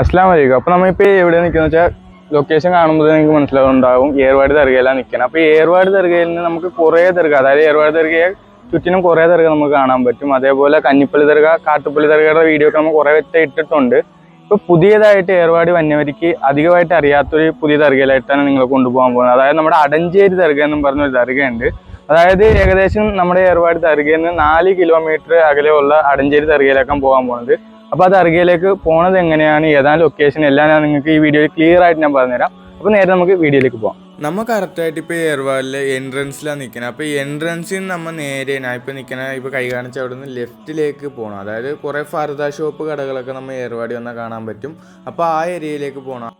അസ്ലാം വലൈക്കും അപ്പൊ നമ്മളിപ്പോ എവിടെ നിൽക്കുന്ന വെച്ചാൽ ലൊക്കേഷൻ കാണുമ്പോൾ നിങ്ങൾക്ക് മനസ്സിലാവുണ്ടാവും ഏർവാട് ദർഗയിലാണ് നിൽക്കുന്നത് അപ്പൊ ഏർവാട് ദർഗയിൽ നിന്ന് നമുക്ക് കുറേ ദർഗ അതായത് ഏർവാട് ദർഗയെ ചുറ്റിനും കുറേ ദർഗ നമുക്ക് കാണാൻ പറ്റും. അതേപോലെ കഞ്ഞിപ്പള്ളി ദർഗ കാട്ടുപ്പള്ളി ദർഗയുടെ വീഡിയോ ഒക്കെ നമ്മൾ കുറേ വ്യക്തം ഇട്ടിട്ടുണ്ട്. ഇപ്പൊ പുതിയതായിട്ട് ഏർവാടി വന്യവരിക്ക് അധികമായിട്ട് അറിയാത്തൊരു പുതിയ ദർഗയിലായിട്ടാണ് നിങ്ങൾ കൊണ്ടുപോകാൻ പോകുന്നത്. അതായത് നമ്മുടെ അടഞ്ചേരി ദർഗ എന്നും പറഞ്ഞൊരു ദർഗയുണ്ട്. അതായത് ഏകദേശം നമ്മുടെ ഏർവാട് ദർഗയിൽ നിന്ന് നാല് കിലോമീറ്റർ അകലെയുള്ള അടഞ്ചേരി ദർഗയിലേക്കാണ് പോകാൻ പോകുന്നത്. അപ്പൊ അത് അറിയയിലേക്ക് പോണത് എങ്ങനെയാണ് ഏതാണ് ലൊക്കേഷൻ എല്ലാം ഞാൻ നിങ്ങൾക്ക് ഈ വീഡിയോയിൽ ക്ലിയർ ആയിട്ട് ഞാൻ പറഞ്ഞുതരാം. അപ്പോൾ നേരെ നമുക്ക് വീഡിയോയിലേക്ക് പോകാം നമ്മൾ കറക്റ്റായിട്ട് ഇപ്പോൾ എയർവാളിൽ എൻട്രൻസിലാണ് നിൽക്കുന്നത് അപ്പോൾ എൻട്രൻസിൽ നിന്ന് നമ്മൾ നേരെ ഞാൻ ഇപ്പോൾ നിൽക്കണ ഇപ്പോൾ കൈ കാണിച്ച അവിടെ നിന്ന് ലെഫ്റ്റിലേക്ക് പോകണം അതായത് കുറേ ഫർദ ഷോപ്പ് കടകളൊക്കെ നമ്മൾ ഏർവാടി വന്നാൽ കാണാൻ പറ്റും. അപ്പോൾ ആ ഏരിയയിലേക്ക് പോകണം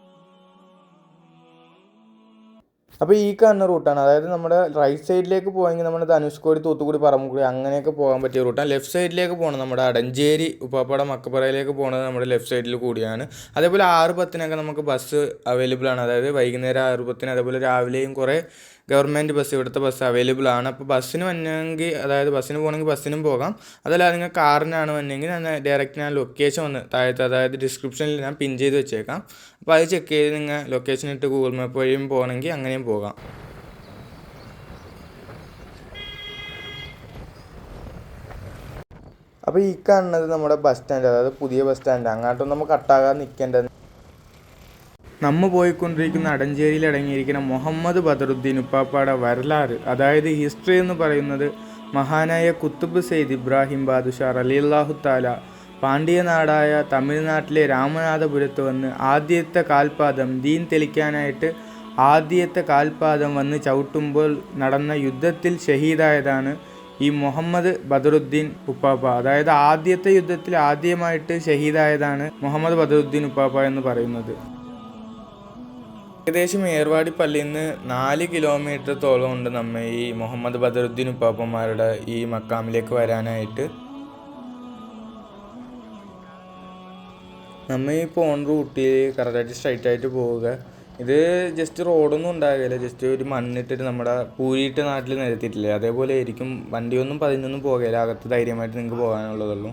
അപ്പോൾ ഈ കാണുന്ന റൂട്ടാണ് അതായത് നമ്മുടെ റൈറ്റ് സൈഡിലേക്ക് പോയെങ്കിൽ നമ്മുടെ ധനുഷ്കോടി തൂത്തുക്കുടി പറമ്പുകൂടി അങ്ങനെയൊക്കെ പോകാൻ പറ്റിയ റൂട്ടാണ് ലെഫ്റ്റ് സൈഡിലേക്ക് പോകണം നമ്മുടെ അടഞ്ചേരി ഉപ്പാപ്പാട മക്കപ്പുറയിലേക്ക് പോകുന്നത് നമ്മുടെ ലെഫ്റ്റ് സൈഡിൽ കൂടിയാണ്. അതേപോലെ ആറ് പത്തിനൊക്കെ നമുക്ക് ബസ് അവൈലബിൾ ആണ്. അതായത് വൈകുന്നേരം ആറ് പത്തിന് അതേപോലെ രാവിലെയും കുറേ ഗവൺമെന്റ് ബസ് ഇവിടുത്തെ ബസ് അവൈലബിൾ ആണ്. അപ്പോൾ ബസ്സിന് വന്നെങ്കിൽ അതായത് ബസ്സിന് പോകണമെങ്കിൽ ബസ്സിനും പോകാം. അതല്ല നിങ്ങൾ കാറിനാണ് വന്നെങ്കിൽ ഞാൻ ഡയറക്റ്റ് ഞാൻ ലൊക്കേഷൻ വന്ന് താഴത്ത് അതായത് ഡിസ്ക്രിപ്ഷനിൽ ഞാൻ പിൻ ചെയ്ത് വെച്ചേക്കാം. അപ്പോൾ അത് ചെക്ക് ചെയ്ത് നിങ്ങൾ ലൊക്കേഷൻ ഇട്ട് ഗൂഗിൾ മാപ്പ് വഴിയും പോകണമെങ്കിൽ അങ്ങനെയും പോകാം. അപ്പോൾ ഈ കാണുന്നത് നമ്മുടെ ബസ് സ്റ്റാൻഡ് അതായത് പുതിയ ബസ് സ്റ്റാൻഡ് അങ്ങോട്ടൊന്നും നമുക്ക് കട്ടാകാതെ നിൽക്കേണ്ടത് നമ്മ പോയിക്കൊണ്ടിരിക്കുന്ന അടഞ്ചേരിയിൽ അടങ്ങിയിരിക്കുന്ന മുഹമ്മദ് ബദറുദ്ദീൻ ഉപ്പാപ്പാട വരലാറ് അതായത് ഹിസ്റ്ററി എന്ന് പറയുന്നത് മഹാനായ കുത്തുബ് സെയ്ദ് ഇബ്രാഹിം ബാദുഷാ അലിയല്ലാഹു താല പാണ്ഡ്യനാടായ തമിഴ്നാട്ടിലെ രാമനാഥപുരത്ത് വന്ന് ആദ്യത്തെ കാൽപാദം ദീൻ തെളിക്കാനായിട്ട് ആദ്യത്തെ കാൽപാദം വന്ന് ചവിട്ടുമ്പോൾ നടന്ന യുദ്ധത്തിൽ ഷഹീദായതാണ് ഈ മുഹമ്മദ് ബദറുദ്ദീൻ ഉപ്പാപ്പ. അതായത് ആദ്യത്തെ യുദ്ധത്തിൽ ആദ്യമായിട്ട് ഷഹീദായതാണ് മുഹമ്മദ് ബദറുദ്ദീൻ ഉപ്പാപ്പ എന്ന് പറയുന്നത്. ഏകദേശം ഏർവാടി പള്ളിയിൽ നിന്ന് നാല് കിലോമീറ്ററത്തോളം ഉണ്ട് നമ്മ ഈ മുഹമ്മദ് ബദറുദ്ദീൻ ഉപ്പാപ്പന്മാരുടെ ഈ മക്കാമിലേക്ക് വരാനായിട്ട്. നമ്മ ഈ പോൺ റൂട്ടിൽ കറക്റ്റായിട്ട് സ്ട്രൈറ്റ് ആയിട്ട് പോവുക. ഇത് ജസ്റ്റ് റോഡൊന്നും ഉണ്ടാകില്ല ജസ്റ്റ് ഒരു മണ്ണിട്ടിട്ട് നമ്മുടെ പൂരിയിട്ട് നാട്ടിൽ നിരത്തിയിട്ടില്ലേ? അതേപോലെ ആയിരിക്കും വണ്ടിയൊന്നും പതിനൊന്നും പോകില്ല അകത്ത് ധൈര്യമായിട്ട് നിങ്ങൾക്ക് പോകാനുള്ളതുള്ളൂ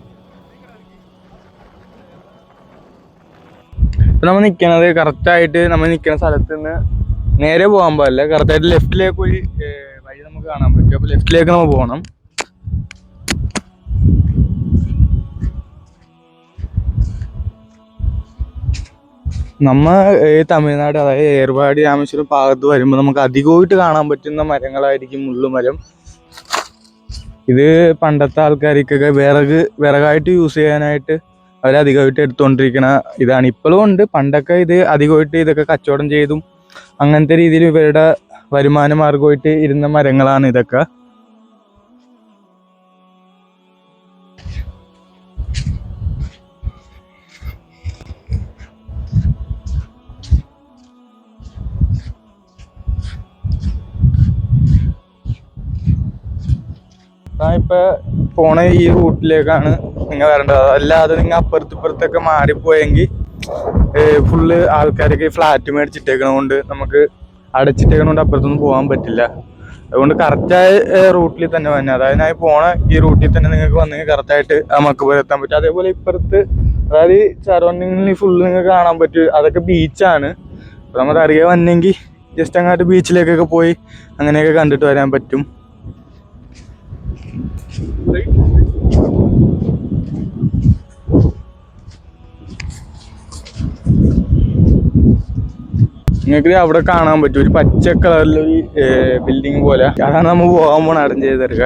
ഇപ്പൊ നമ്മൾ നിൽക്കുന്നത് കറക്റ്റായിട്ട് നമ്മൾ നിൽക്കുന്ന സ്ഥലത്ത് നിന്ന് നേരെ പോകാൻ പാടില്ല. കറക്റ്റായിട്ട് ലെഫ്റ്റിലേക്ക് ഒരു വഴി നമുക്ക് കാണാൻ പറ്റും. അപ്പൊ ലെഫ്റ്റിലേക്ക് നമ്മൾ പോകണം. നമ്മ ഈ തമിഴ്നാട് അതായത് ഏർവാടി രാമേശ്വരം ഭാഗത്ത് വരുമ്പോൾ നമുക്ക് അധികമായിട്ട് കാണാൻ പറ്റുന്ന മരങ്ങളായിരിക്കും മുള്ളുമരം ഇത് പണ്ടത്തെ ആൾക്കാർക്കൊക്കെ വിറക് വിറകായിട്ട് യൂസ് ചെയ്യാനായിട്ട് അവരധികമായിട്ട് എടുത്തുകൊണ്ടിരിക്കണ ഇതാണ്. ഇപ്പോഴും ഉണ്ട്. പണ്ടൊക്കെ ഇത് അധികമായിട്ട് ഇതൊക്കെ കച്ചവടം ചെയ്തും അങ്ങനത്തെ രീതിയിൽ ഇവരുടെ വരുമാന മാർഗമായിട്ട് ഇരുന്ന മരങ്ങളാണ് ഇതൊക്കെ. ഇപ്പൊ പോണ ഈ റൂട്ടിലേക്കാണ് നിങ്ങൾ വരേണ്ടത് അതല്ലാതെ നിങ്ങൾ അപ്പുറത്ത് ഇപ്പുറത്തൊക്കെ മാറിപ്പോയെങ്കിൽ ഫുള്ള് ആൾക്കാരൊക്കെ ഫ്ലാറ്റ് മേടിച്ചിട്ടേക്കണോണ്ട് നമുക്ക് അടച്ചിട്ടേക്കണോണ്ട് അപ്പുറത്തൊന്നും പോകാൻ പറ്റില്ല. അതുകൊണ്ട് കറക്റ്റായ റൂട്ടിൽ തന്നെ വന്നെ. അതായത് ഞാൻ പോണ ഈ റൂട്ടിൽ തന്നെ നിങ്ങൾക്ക് വന്നെങ്കിൽ കറക്റ്റായിട്ട് നമുക്ക് പോലെ എത്താൻ പറ്റും. അതേപോലെ ഇപ്പുറത്ത് അതായത് സറൗണ്ടിങ്ങിൽ ഫുള്ള് നിങ്ങൾക്ക് കാണാൻ പറ്റും. അതൊക്കെ ബീച്ചാണ് അപ്പോൾ നമ്മൾ അറിയാൻ വന്നെങ്കിൽ ജസ്റ്റ് അങ്ങോട്ട് ബീച്ചിലേക്കൊക്കെ പോയി അങ്ങനെയൊക്കെ കണ്ടിട്ട് വരാൻ പറ്റും. നിങ്ങൾക്ക് അവിടെ കാണാൻ പറ്റും. ഒരു പച്ച കളറിലൊരു ബിൽഡിംഗ് പോലെ. അതാണ് നമ്മൾ പോകാൻ പോണ അറേഞ്ച് ചെയ്ത് തരിക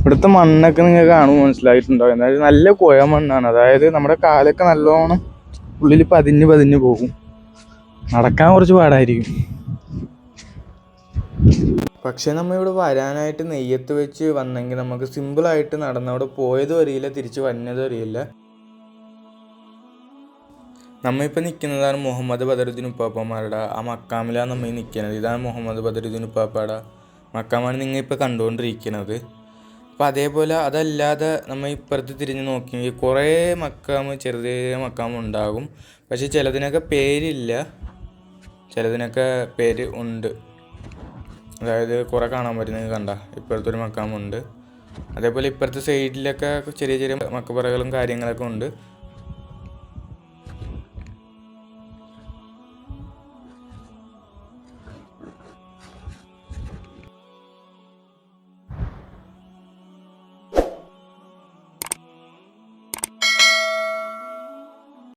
ഇവിടുത്തെ മണ്ണൊക്കെ നിങ്ങൾക്ക് കാണുമ്പോൾ മനസ്സിലായിട്ടുണ്ടാവും എന്തായാലും നല്ല കുഴ മണ്ണാണ് അതായത് നമ്മുടെ കാലൊക്കെ നല്ലോണം ഉള്ളിൽ പതിഞ്ഞ് പതിഞ്ഞ് പോകും. നടക്കാൻ കുറച്ച് പാടായിരിക്കും. പക്ഷെ നമ്മൾ ഇവിടെ വരാനായിട്ട് നെയ്യത്ത് വെച്ച് വന്നെങ്കിൽ നമുക്ക് സിമ്പിളായിട്ട് നടന്ന് അവിടെ പോയതും അറിയില്ല തിരിച്ച് വന്നതും അറിയില്ല നമ്മ ഇപ്പം നിൽക്കുന്നതാണ് മുഹമ്മദ് ബദറുദ്ദീൻ ഉപ്പാപ്പമാരുടെ ആ മക്കാമിലാണ് നമ്മൾ നിൽക്കുന്നത്. ഇതാണ് മുഹമ്മദ് ബദറുദ്ദീൻ ഉപ്പാപ്പയുടെ മക്കാമാണ് നിങ്ങൾ ഇപ്പോൾ കണ്ടുകൊണ്ടിരിക്കുന്നത്. അപ്പോൾ അതേപോലെ അതല്ലാതെ നമ്മൾ ഇപ്പുറത്ത് തിരിഞ്ഞ് നോക്കിയെങ്കിൽ കുറേ ചെറിയ മക്കാമുണ്ടാകും. മക്കാമ് ഉണ്ടാകും പക്ഷെ ചിലതിനൊക്കെ പേരില്ല. ചിലതിനൊക്കെ പേര് ഉണ്ട്. അതായത് കുറേ കാണാൻ പറ്റുന്നത് കണ്ട. ഇപ്പോഴത്തെ ഒരു മക്കാമുണ്ട് അതേപോലെ ഇപ്പോഴത്തെ സൈഡിലൊക്കെ ചെറിയ ചെറിയ മക്കപ്പുറകളും കാര്യങ്ങളൊക്കെ ഉണ്ട്.